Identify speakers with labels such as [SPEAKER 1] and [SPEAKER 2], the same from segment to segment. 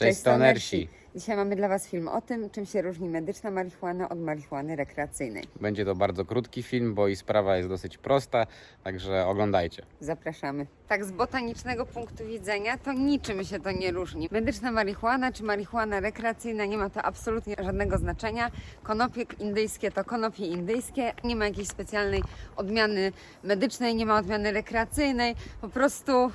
[SPEAKER 1] Cześć stonersi!
[SPEAKER 2] Dzisiaj mamy dla Was film o tym, czym się różni medyczna marihuana od marihuany rekreacyjnej.
[SPEAKER 1] Będzie to bardzo krótki film, bo i sprawa jest dosyć prosta, także oglądajcie.
[SPEAKER 2] Zapraszamy. Tak z botanicznego punktu widzenia to niczym się to nie różni. Medyczna marihuana czy marihuana rekreacyjna nie ma to absolutnie żadnego znaczenia. Konopie indyjskie to konopie indyjskie. Nie ma jakiejś specjalnej odmiany medycznej, nie ma odmiany rekreacyjnej. Po prostu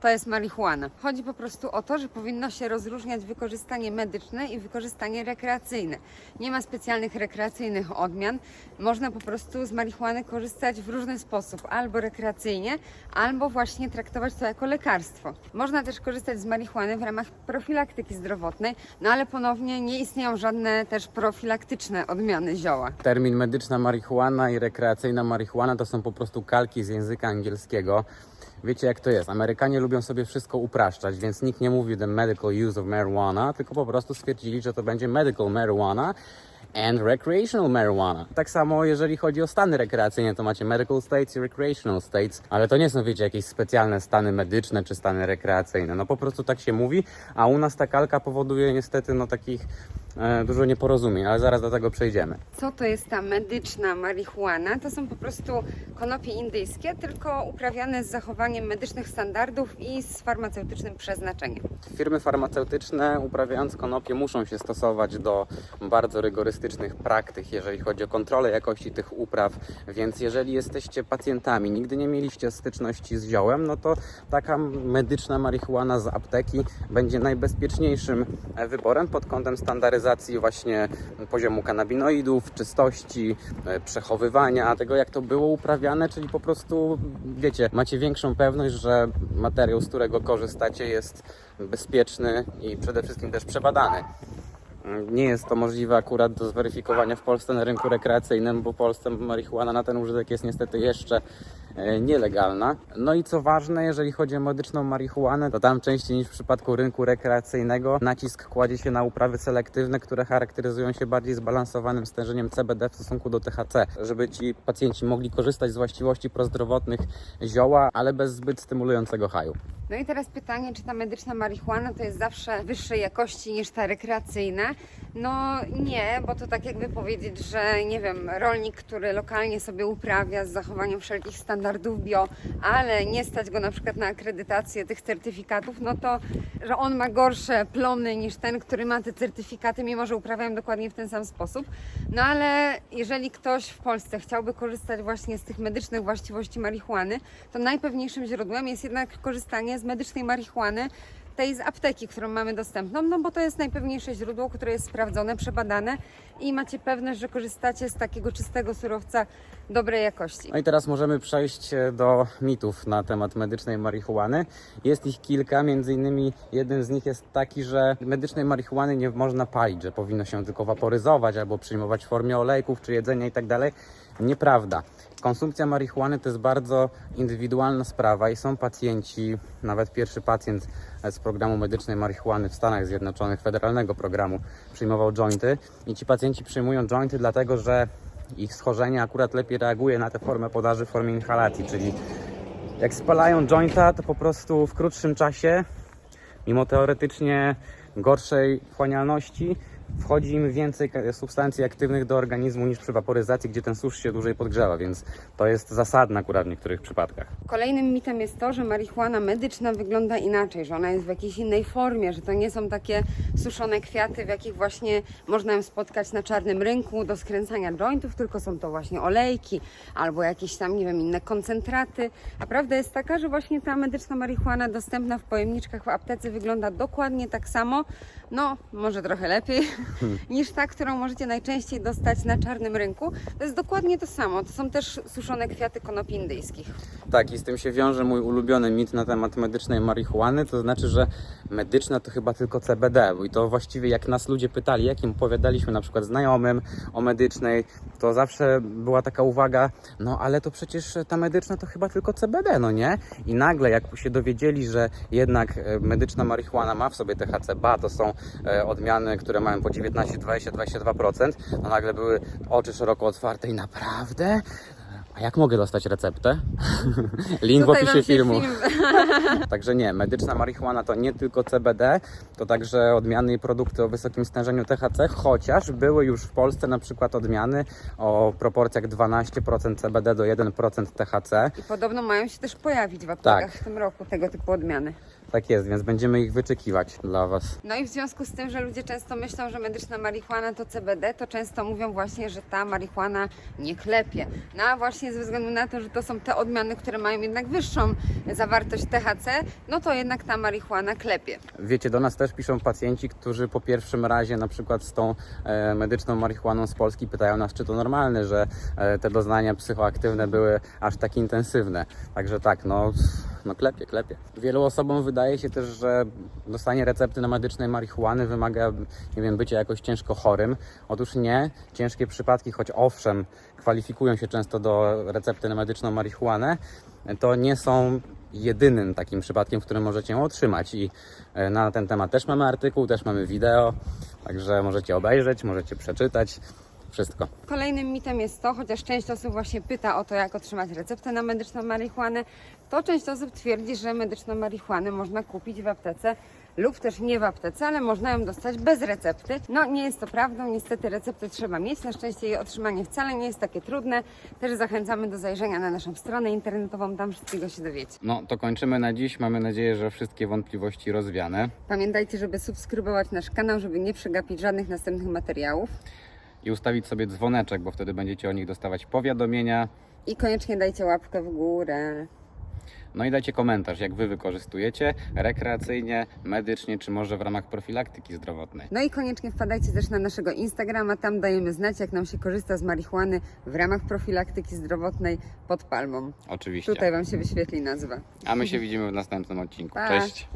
[SPEAKER 2] to jest marihuana. Chodzi po prostu o to, że powinno się rozróżniać wykorzystanie medyczne i wykorzystanie rekreacyjne. Nie ma specjalnych rekreacyjnych odmian. Można po prostu z marihuany korzystać w różny sposób, albo rekreacyjnie, albo właśnie traktować to jako lekarstwo. Można też korzystać z marihuany w ramach profilaktyki zdrowotnej, no ale ponownie nie istnieją żadne też profilaktyczne odmiany zioła.
[SPEAKER 1] Termin medyczna marihuana i rekreacyjna marihuana to są po prostu kalki z języka angielskiego. Wiecie jak to jest? Amerykanie lubią sobie wszystko upraszczać, więc nikt nie mówi the medical use of marijuana, tylko po prostu stwierdzili, że to będzie medical marijuana and recreational marijuana. Tak samo jeżeli chodzi o stany rekreacyjne, to macie medical states i recreational states, ale to nie są, wiecie, jakieś specjalne stany medyczne czy stany rekreacyjne. No po prostu tak się mówi, a u nas ta kalka powoduje niestety no takich dużo nieporozumień, ale zaraz do tego przejdziemy.
[SPEAKER 2] Co to jest ta medyczna marihuana? To są po prostu konopie indyjskie, tylko uprawiane z zachowaniem medycznych standardów i z farmaceutycznym przeznaczeniem.
[SPEAKER 1] Firmy farmaceutyczne uprawiając konopie muszą się stosować do bardzo rygorystycznych praktyk, jeżeli chodzi o kontrolę jakości tych upraw, więc jeżeli jesteście pacjentami, nigdy nie mieliście styczności z ziołem, no to taka medyczna marihuana z apteki będzie najbezpieczniejszym e, wyborem pod kątem standaryzacji właśnie poziomu kanabinoidów, czystości, e, przechowywania, tego jak to było uprawiane, czyli po prostu wiecie, macie większą pewność, że materiał, z którego korzystacie jest bezpieczny i przede wszystkim też przebadany. Nie jest to możliwe akurat do zweryfikowania w Polsce na rynku rekreacyjnym, bo w Polsce marihuana na ten użytek jest niestety jeszcze nielegalna. No i co ważne, jeżeli chodzi o medyczną marihuanę, to tam częściej niż w przypadku rynku rekreacyjnego nacisk kładzie się na uprawy selektywne, które charakteryzują się bardziej zbalansowanym stężeniem CBD w stosunku do THC, żeby ci pacjenci mogli korzystać z właściwości prozdrowotnych zioła, ale bez zbyt stymulującego haju.
[SPEAKER 2] No i teraz pytanie, czy ta medyczna marihuana to jest zawsze wyższej jakości niż ta rekreacyjna? No nie, bo to tak jakby powiedzieć, że nie wiem, rolnik, który lokalnie sobie uprawia z zachowaniem wszelkich standardów bio, ale nie stać go na przykład na akredytację tych certyfikatów, no to, że on ma gorsze plony niż ten, który ma te certyfikaty, mimo że uprawiają dokładnie w ten sam sposób. No ale jeżeli ktoś w Polsce chciałby korzystać właśnie z tych medycznych właściwości marihuany, to najpewniejszym źródłem jest jednak korzystanie z medycznej marihuany, tej z apteki, którą mamy dostępną, no bo to jest najpewniejsze źródło, które jest sprawdzone, przebadane i macie pewność, że korzystacie z takiego czystego surowca dobrej jakości.
[SPEAKER 1] No i teraz możemy przejść e, do mitów na temat medycznej marihuany. Jest ich kilka, między innymi jednym z nich jest taki, że medycznej marihuany nie można palić, że powinno się tylko waporyzować albo przyjmować w formie olejków czy jedzenia i tak. Nieprawda. Konsumpcja marihuany to jest bardzo indywidualna sprawa i są pacjenci, nawet pierwszy pacjent z programu medycznej marihuany w Stanach Zjednoczonych, federalnego programu, przyjmował jointy i ci pacjenci przyjmują jointy dlatego, że ich schorzenie akurat lepiej reaguje na tę formę podaży w formie inhalacji, czyli jak spalają jointa, to po prostu w krótszym czasie, mimo teoretycznie gorszej wchłanialności, wchodzi im więcej substancji aktywnych do organizmu niż przy waporyzacji, gdzie ten susz się dłużej podgrzewa, więc to jest zasadne akurat w niektórych przypadkach.
[SPEAKER 2] Kolejnym mitem jest to, że marihuana medyczna wygląda inaczej, że ona jest w jakiejś innej formie, że to nie są takie suszone kwiaty, w jakich właśnie można ją spotkać na czarnym rynku do skręcania jointów, tylko są to właśnie olejki albo jakieś tam, nie wiem, inne koncentraty. A prawda jest taka, że właśnie ta medyczna marihuana dostępna w pojemniczkach w aptece wygląda dokładnie tak samo, no może trochę lepiej, niż ta, którą możecie najczęściej dostać na czarnym rynku. To jest dokładnie to samo. To są też suszone kwiaty konopi indyjskich.
[SPEAKER 1] Tak, i z tym się wiąże mój ulubiony mit na temat medycznej marihuany, to znaczy, że medyczna to chyba tylko CBD, i to właściwie jak nas ludzie pytali, jakim opowiadaliśmy na przykład znajomym o medycznej, to zawsze była taka uwaga, no ale to przecież ta medyczna to chyba tylko CBD, no nie? I nagle jak się dowiedzieli, że jednak e, medyczna marihuana ma w sobie THC, ba, to są e, odmiany, które mają po 19, 20, 22%, no nagle były oczy szeroko otwarte i naprawdę? A jak mogę dostać receptę? Link w
[SPEAKER 2] Tutaj
[SPEAKER 1] opisie
[SPEAKER 2] wam się
[SPEAKER 1] filmu.
[SPEAKER 2] film
[SPEAKER 1] Także nie, medyczna marihuana to nie tylko CBD, to także odmiany i produkty o wysokim stężeniu THC, chociaż były już w Polsce na przykład odmiany o proporcjach 12% CBD do 1% THC.
[SPEAKER 2] I podobno mają się też pojawić w aptekach
[SPEAKER 1] Tak.
[SPEAKER 2] w tym roku tego typu odmiany.
[SPEAKER 1] Tak jest, więc będziemy ich wyczekiwać dla Was.
[SPEAKER 2] No i w związku z tym, że ludzie często myślą, że medyczna marihuana to CBD, to często mówią właśnie, że ta marihuana nie klepie. No a właśnie ze względu na to, że to są te odmiany, które mają jednak wyższą zawartość THC, no to jednak ta marihuana klepie.
[SPEAKER 1] Wiecie, do nas też piszą pacjenci, którzy po pierwszym razie na przykład z tą e, medyczną marihuaną z Polski pytają nas, czy to normalne, że e, te doznania psychoaktywne były aż tak intensywne. Także tak, no, no klepie, klepie. Wielu osobom wydaje się też, że dostanie recepty na medycznej marihuany wymaga, nie wiem, bycia jakoś ciężko chorym. Otóż nie. Ciężkie przypadki, choć owszem, kwalifikują się często do recepty na medyczną marihuanę, to nie są jedynym takim przypadkiem, w którym możecie ją otrzymać. I e, na ten temat też mamy artykuł, też mamy wideo, także możecie obejrzeć, możecie przeczytać. Wszystko.
[SPEAKER 2] Kolejnym mitem jest to, chociaż część osób właśnie pyta o to, jak otrzymać receptę na medyczną marihuanę, to część osób twierdzi, że medyczną marihuanę można kupić w aptece lub też nie w aptece, ale można ją dostać bez recepty. No nie jest to prawdą, niestety receptę trzeba mieć, na szczęście jej otrzymanie wcale nie jest takie trudne. Też zachęcamy do zajrzenia na naszą stronę internetową, tam wszystkiego się dowiecie.
[SPEAKER 1] No to kończymy na dziś. Mamy nadzieję, że wszystkie wątpliwości rozwiane.
[SPEAKER 2] Pamiętajcie, żeby subskrybować nasz kanał, żeby nie przegapić żadnych następnych materiałów.
[SPEAKER 1] I ustawić sobie dzwoneczek, bo wtedy będziecie o nich dostawać powiadomienia.
[SPEAKER 2] I koniecznie dajcie łapkę w górę.
[SPEAKER 1] No i dajcie komentarz, jak Wy wykorzystujecie rekreacyjnie, medycznie, czy może w ramach profilaktyki zdrowotnej.
[SPEAKER 2] No i koniecznie wpadajcie też na naszego Instagrama, tam dajemy znać, jak nam się korzysta z marihuany w ramach profilaktyki zdrowotnej pod palmą.
[SPEAKER 1] Oczywiście.
[SPEAKER 2] Tutaj Wam się wyświetli nazwa.
[SPEAKER 1] A my się widzimy w następnym odcinku.
[SPEAKER 2] Pa.
[SPEAKER 1] Cześć!